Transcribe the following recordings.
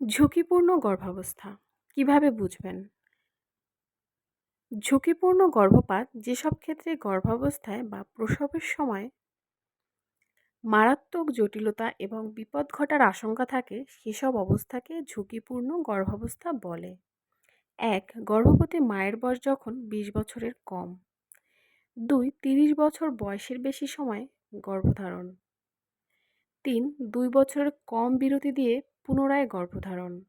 ঝুঁকিপূর্ণ গর্ভাবস্থা, কীভাবে বুঝবেন? ঝুঁকিপূর্ণ গর্ভপাত যেসব ক্ষেত্রে গর্ভাবস্থায় বা প্রসবের সময় মারাত্মক জটিলতা এবং বিপদ ঘটার আশঙ্কা থাকে, সেসব অবস্থাকে ঝুঁকিপূর্ণ গর্ভাবস্থা বলে। এক, গর্ভবতী মায়ের বয়স যখন বিশ বছরের কম। দুই, তিরিশ বছর বয়সের বেশি সময় গর্ভধারণ। তিন, দুই বছরের কম বিরতি দিয়ে পুনরায় গর্ভধারণ।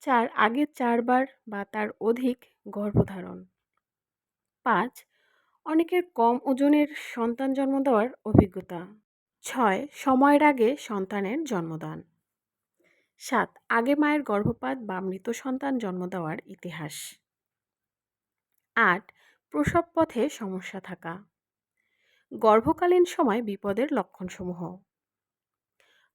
চার আগে চারবার বা তার অধিক গর্ভধারণ। পাঁচ, অনেকের কম ওজনের সন্তান জন্ম দেওয়ার অভিজ্ঞতা। ছয়, সময়ের আগে সন্তানের জন্মদান। সাত, আগে মায়ের গর্ভপাত বা মৃত সন্তান জন্ম দেওয়ার ইতিহাস। আট, প্রসব পথে সমস্যা থাকা। গর্ভকালীন সময় বিপদের লক্ষণসমূহ।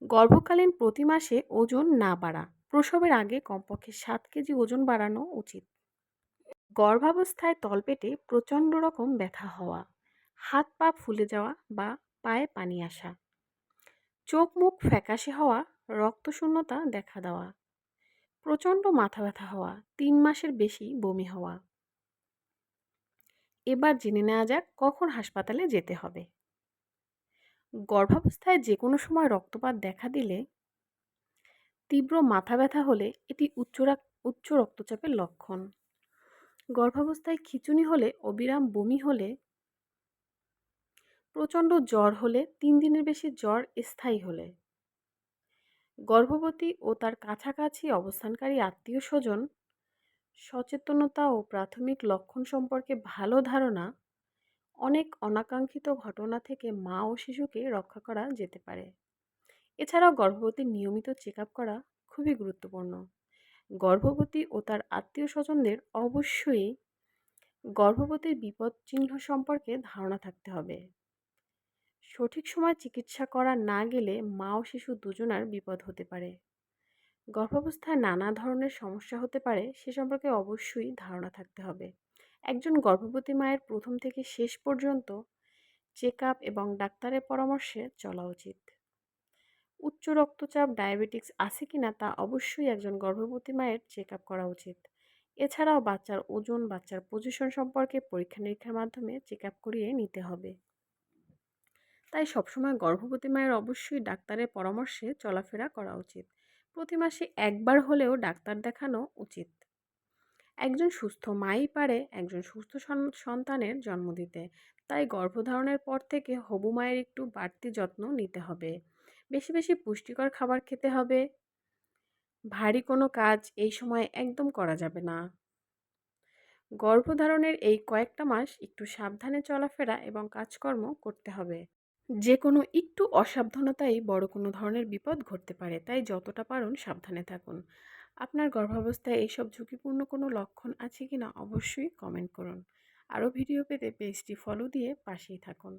গর্ভকালীন প্রতি মাসে ওজন না বাড়া। প্রসবের আগে কমপক্ষে সাত কেজি ওজন বাড়ানো উচিত। গর্ভাবস্থায় তলপেটে প্রচণ্ড রকম ব্যথা হওয়া, হাত পা ফুলে যাওয়া বা পায়ে পানি আসা, চোখ মুখ ফ্যাকাশে হওয়া, রক্তশূন্যতা দেখা দেওয়া, প্রচণ্ড মাথা ব্যথা হওয়া, তিন মাসের বেশি বমি হওয়া। এবার জেনে নেওয়া যাক কখন হাসপাতালে যেতে হবে। গর্ভাবস্থায় যে কোনো সময় রক্তপাত দেখা দিলে তীব্র মাথা ব্যথা হলে এটি উচ্চ উচ্চ রক্তচাপের লক্ষণ। গর্ভাবস্থায় খিচুনি হলে, অবিরাম বমি হলে, প্রচণ্ড জ্বর হলে তিন দিনের বেশি জ্বর স্থায়ী হলে। গর্ভবতী ও তার কাছাকাছি অবস্থানকারী আত্মীয় স্বজন সচেতনতা ও প্রাথমিক লক্ষণ সম্পর্কে ভালো ধারণা অনেক অনাকাঙ্ক্ষিত ঘটনা থেকে মা ও শিশুকে রক্ষা করা যেতে পারে। এছাড়াও গর্ভবতীর নিয়মিত চেক করা খুবই গুরুত্বপূর্ণ। গর্ভবতী ও তার আত্মীয় স্বজনদের অবশ্যই গর্ভবতীর বিপদ চিহ্ন সম্পর্কে ধারণা থাকতে হবে। সঠিক সময় চিকিৎসা করা না গেলে মা ও শিশু দুজনার বিপদ হতে পারে। গর্ভাবস্থায় নানা ধরনের সমস্যা হতে পারে, সে সম্পর্কে অবশ্যই ধারণা থাকতে হবে। একজন গর্ভবতী মায়ের প্রথম থেকে শেষ পর্যন্ত চেক আপ এবং ডাক্তারের পরামর্শে চলা উচিত। উচ্চ রক্তচাপ, ডায়াবেটিক্স আছে কি না তা অবশ্যই একজন গর্ভবতী মায়ের চেক আপ করা উচিত। এছাড়াও বাচ্চার ওজন, বাচ্চার পজিশন সম্পর্কে পরীক্ষা নিরীক্ষার মাধ্যমে চেক আপ করিয়ে নিতে হবে। তাই সবসময় গর্ভবতী মায়ের অবশ্যই ডাক্তারের পরামর্শে চলাফেরা করা উচিত। প্রতি মাসে একবার হলেও ডাক্তার দেখানো উচিত। একজন সুস্থ মাই পারে একজন সুস্থ সন্তানের জন্ম দিতে। তাই গর্ভধারণের পর থেকে হবু মায়ের একটু বাড়তি যত্ন নিতে হবে। বেশি বেশি পুষ্টিকর খাবার খেতে হবে। ভারী কোনো কাজ এই সময় একদম করা যাবে না। গর্ভধারণের এই কয়েকটা মাস একটু সাবধানে চলাফেরা এবং কাজকর্ম করতে হবে। যে কোনো একটু অসাবধানতাই বড় কোনো ধরনের বিপদ ঘটতে পারে, তাই যতটা পারুন সাবধানে থাকুন। আপনার গর্ভাবস্থায় এইসব ঝুঁকিপূর্ণ কোনো লক্ষণ আছে কি না অবশ্যই কমেন্ট করুন। আরও ভিডিও পেতে পেজটি ফলো দিয়ে পাশেই থাকুন।